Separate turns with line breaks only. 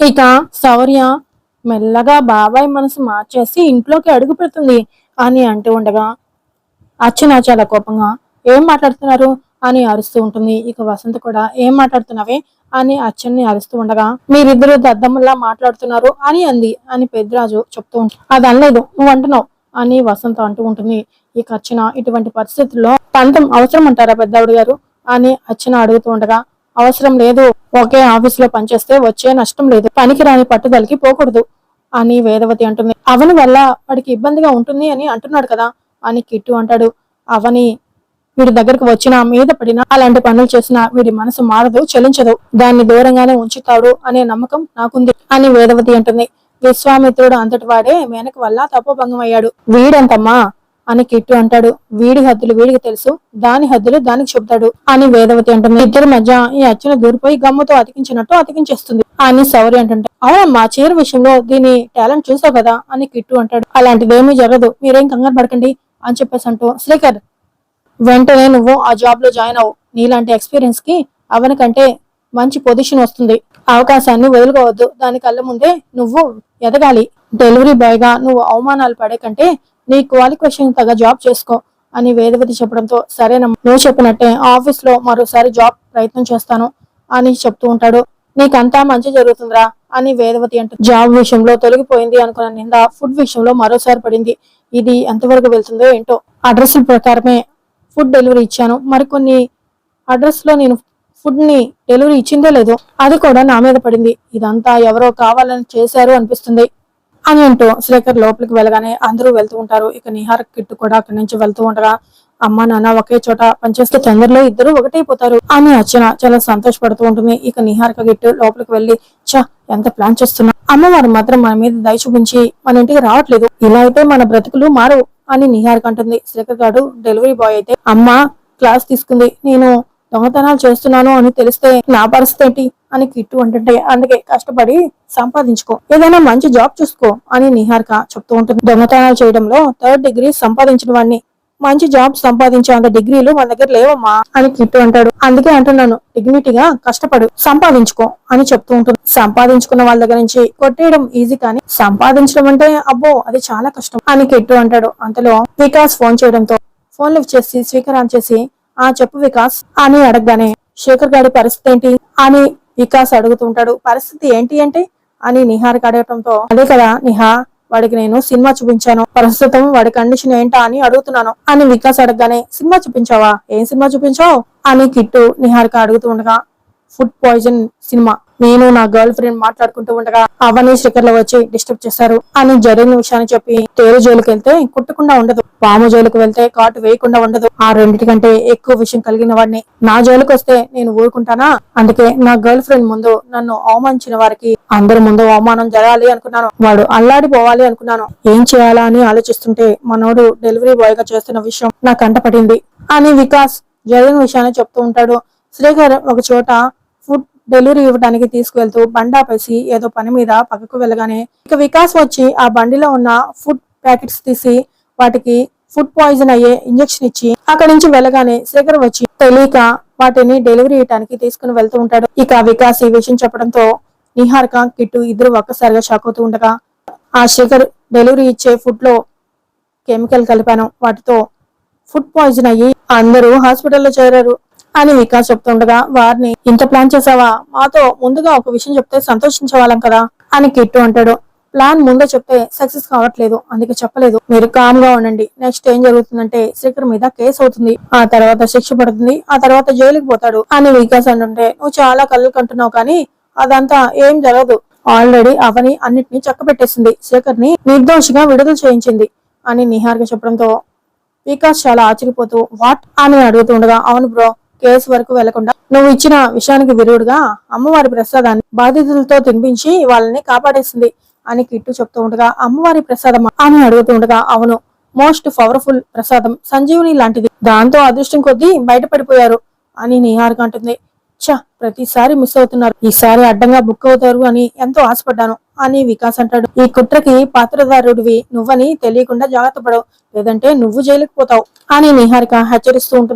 ఇక శౌర్య మెల్లగా బాబాయ్ మనసు మార్చేసి ఇంట్లోకి అడుగు పెడుతుంది అని అంటూ ఉండగా అర్చన చాలా కోపంగా ఏం మాట్లాడుతున్నారు? అని అరుస్తూ ఉంటుంది. ఇక వసంత కూడా ఏం మాట్లాడుతున్నావే? అని అచ్చన్ని అరుస్తూ ఉండగా మీరిద్దరు దద్దమ్మలా మాట్లాడుతున్నారు అని అంది. అని పెద్దరాజు చెప్తూ ఉంటాడు అది అనలేదు నువ్వు అంటున్నావు అని వసంత అంటూ ఉంటుంది. ఇక అర్చన ఇటువంటి పరిస్థితుల్లో పంతం అవసరం అంటారా పెద్దవుడు గారు? అని అర్చన అడుగుతూ ఉండగా అవసరం లేదు. ఒకే ఆఫీస్లో పనిచేస్తే వచ్చే నష్టం లేదు. పనికి రాని పట్టుదలకి పోకూడదు అని వేదవతి అంటుంది. అవని వల్ల వాడికి ఇబ్బందిగా ఉంటుంది అని అంటున్నాడు కదా అని కిట్టు అంటాడు. అవని వీడి దగ్గరకు వచ్చినా మీద పడినా అలాంటి పనులు చేసినా వీడి మనసు మారదు చలించదు. దాన్ని దూరంగానే ఉంచుతాడు అనే నమ్మకం నాకుంది అని వేదవతి అంటుంది. విశ్వామిత్రుడు అంతటి వాడే మేనక వల్ల తపోభంగం అయ్యాడు వీడంతమ్మా అని కిట్టు అంటాడు. వీడి హద్దులు వీడికి తెలుసు. దాని హద్దులు దానికి చెబుతాడు. అని వేదవతి అంటుంది. ఇద్దరి మధ్య ఈ అచ్చిన దూరిపోయి గమ్ముతో అతికించినట్టు అతికించేస్తుంది. అని సౌరి అంటుంటే అవునమ్మా చీర విషయంలో దీని టాలెంట్ చూసావు కదా అని కిట్టు అంటాడు. అలాంటిదేమీ జరగదు. మీరేం కంగారు పడకండి అని చెప్పేసి అంటూ శ్రీకర్ వెంటనే నువ్వు ఆ జాబ్లో జాయిన్ అవ్వు నీలాంటి ఎక్స్పీరియన్స్కి అవని కంటే మంచి పొజిషన్ వస్తుంది. అవకాశాన్ని వదులుకోవద్దు. దాని కళ్ళ ముందే నువ్వు ఎదగాలి. డెలివరీ బాయ్గా నువ్వు అవమానాలు పడే కంటే నీ క్వాలిఫికేషన్ తగ్గ జాబ్ చేసుకో అని వేదవతి చెప్పడంతో సరేనమ్మా నువ్వు చెప్పినట్టే ఆఫీస్లో మరోసారి జాబ్ ప్రయత్నం చేస్తాను అని చెప్తూ ఉంటాడు. నీకంతా మంచి జరుగుతుందిరా అని వేదవతి అంటే జాబ్ విషయంలో తొలగిపోయింది అనుకున్న నింద ఫుడ్ విషయంలో మరోసారి పడింది. ఇది ఎంతవరకు వెళ్తుందో ఏంటో అడ్రస్ ప్రకారమే ఫుడ్ డెలివరీ ఇచ్చాను. మరికొన్ని అడ్రస్లో నేను ఫుడ్ని డెలివరీ ఇచ్చిందో లేదో అది కూడా నా మీద పడింది. ఇదంతా ఎవరో కావాలని చేశారు అనిపిస్తుంది. అని అంటూ శ్రీకర్ లోపలికి వెళ్ళగానే అందరూ వెళ్తూ ఉంటారు. ఇక నిహార్ కిట్టు కూడా అక్కడి నుంచి వెళ్తూ ఉండగా అమ్మ నాన్న ఒకే చోట పనిచేస్తే తొందరలో ఇద్దరు ఒకటైపోతారు అని అర్చన చాలా సంతోషపడుతూ ఉంటుంది. ఇక నిహారిక గిట్టు లోపలికి వెళ్ళి చా ఎంత ప్లాన్ చేస్తున్నా? అమ్మవారు మాత్రం మన మీద దయ చూపించి మన ఇంటికి రావట్లేదు. ఇలా అయితే మన బ్రతుకులు మారు అని నిహారిక అంటుంది. శ్రీకర్ గారు డెలివరీ బాయ్ అయితే అమ్మ క్లాస్ తీసుకుంది. నేను దొంగతనాలు చేస్తున్నాను అని తెలిస్తే నా పరిస్థితి అని కిట్టు అంటుంటే అందుకే కష్టపడి సంపాదించుకో. ఏదైనా మంచి జాబ్ చూసుకో అని నిహారిక చెప్తూ ఉంటుంది. దొంగతనాలు చేయడంలో థర్డ్ డిగ్రీ సంపాదించిన వాడిని మంచి జాబ్ సంపాదించే అంత డిగ్రీలు మన దగ్గర లేవమ్మా అని కిట్టు అంటాడు. అందుకే అంటున్నాను డిగ్నిటీగా కష్టపడు సంపాదించుకో అని చెప్తూ ఉంటుంది. సంపాదించుకున్న వాళ్ళ దగ్గర నుంచి కొట్టేయడం ఈజీ కానీ సంపాదించడం అంటే అబ్బో అది చాలా కష్టం అని కిట్టు అంటాడు. అంతలో వికాస్ ఫోన్ చేయడంతో ఫోన్ లిఫ్ట్ చేసి స్పీకర్ ఆన్ చేసి ఆ చెప్పు వికాస్. అని అడగగానే శేఖర్ గారి పరిస్థితి ఏంటి? అని వికాస్ అడుగుతుంటాడు. పరిస్థితి ఏంటి అంటే అని నిహార్కి అడగటంతో అదే కదా నిహా వాడికి నేను సినిమా చూపించాను. ప్రస్తుతం వాడి కండిషన్ ఏంటా అని అడుగుతున్నాను. అని వికాస్ అడగగానే సినిమా చూపించావా? ఏం సినిమా చూపించావు? అని కిట్టు నిహారిక అడుగుతుండగా ఫుడ్ పాయిజన్ సినిమా. నేను నా గర్ల్ ఫ్రెండ్ మాట్లాడుకుంటూ ఉండగా అవని శిఖర్లు వచ్చి డిస్టర్బ్ చేశారు. అని జరిగిన విషయాన్ని చెప్పి తేరు జోలికి వెళ్తే కుట్టకుండా ఉండదు. పాము జోలికి వెళ్తే కాటు వేయకుండా ఉండదు. ఆ రెండింటికంటే ఎక్కువ విషయం కలిగిన వాడిని నా జోలికి వస్తే నేను ఊరుకుంటానా? అందుకే నా గర్ల్ ఫ్రెండ్ ముందు నన్ను అవమానించిన వారికి అందరి ముందు అవమానం జరగాలి అనుకున్నాను. వాడు అల్లాడిపోవాలి అనుకున్నాను. ఏం చేయాలా అని ఆలోచిస్తుంటే మనోడు డెలివరీ బాయ్గా చేస్తున్న విషయం నా కంట పడింది. అని వికాస్ జరిగిన విషయాన్ని చెప్తూ ఉంటాడు. శ్రీకర్ ఒక చోట డెలివరీ ఇవ్వడానికి తీసుకువెళ్తూ బండి ఆపేసి ఏదో పని మీద పక్కకు వెళ్ళగానే ఇక వికాస్ వచ్చి ఆ బండిలో ఉన్న ఫుడ్ ప్యాకెట్స్ తీసి వాటికి ఫుడ్ పాయిజన్ అయ్యే ఇంజెక్షన్ ఇచ్చి అక్కడి నుంచి వెళ్ళగానే శేఖర్ వచ్చి తెలియక వాటిని డెలివరీ ఇవ్వడానికి తీసుకుని వెళ్తూ ఉంటాడు. ఇక వికాస్ ఈ విషయం చెప్పడంతో నిహారిక కిట్టు ఇద్దరు ఒక్కసారిగా షాక్ అవుతూ ఉండగా ఆ శేఖర్ డెలివరీ ఇచ్చే ఫుడ్లో కెమికల్ కలిపాను. వాటితో ఫుడ్ పాయిజన్ అయ్యి అందరూ హాస్పిటల్లో చేరారు. అని వికాస్ చెప్తుండగా వారిని ఇంత ప్లాన్ చేసావా మాతో ముందుగా ఒక విషయం చెప్తే సంతోషించేవాళ్ళం కదా? అని కిట్టు అంటాడు. ప్లాన్ ముందే చెప్తే సక్సెస్ కావట్లేదు అందుకే చెప్పలేదు. మీరు కామ్గా ఉండండి. నెక్స్ట్ ఏం జరుగుతుందంటే శ్రీకర్ మీద కేసు అవుతుంది. ఆ తర్వాత శిక్ష పడుతుంది. ఆ తర్వాత జైలుకి పోతాడు. అని వికాస్ అంటుంటే నువ్వు చాలా కళ్ళు కంటున్నావు కానీ అదంతా ఏం జరగదు. ఆల్రెడీ అవని అన్నిటినీ చక్కబెట్టేసింది. శేఖర్ని నిర్దోషిగా విడుదల చేయించింది. అని నిహార్గా చెప్పడంతో వికాస్ చాలా ఆశ్చర్యపోతూ వాట్? అని అడుగుతుండగా అవును బ్రో కేసు వరకు వెళ్ళకుండా నువ్వు ఇచ్చిన విషయానికి విరుడుగా అమ్మవారి ప్రసాదాన్ని బాధితులతో తినిపించి వాళ్ళని కాపాడేసింది అని కిట్టు చెప్తూ ఉండగా అమ్మవారి ప్రసాదం అని అడుగుతుండగా అవును మోస్ట్ పవర్ఫుల్ ప్రసాదం సంజీవుని లాంటిది. దాంతో అదృష్టం కొద్దీ బయటపడిపోయారు అని నిహారిక అంటుంది. చ ప్రతిసారి మిస్ అవుతున్నారు. ఈసారి అడ్డంగా బుక్ అవుతారు అని ఎంతో ఆశపడ్డాను అని వికాస్ అంటాడు. ఈ కుట్రకి పాత్రదారుడివి నువ్వని తెలియకుండా జాగ్రత్త పడవు. లేదంటే నువ్వు జైలుకు పోతావు అని నిహారిక హెచ్చరిస్తూ ఉంటుంది.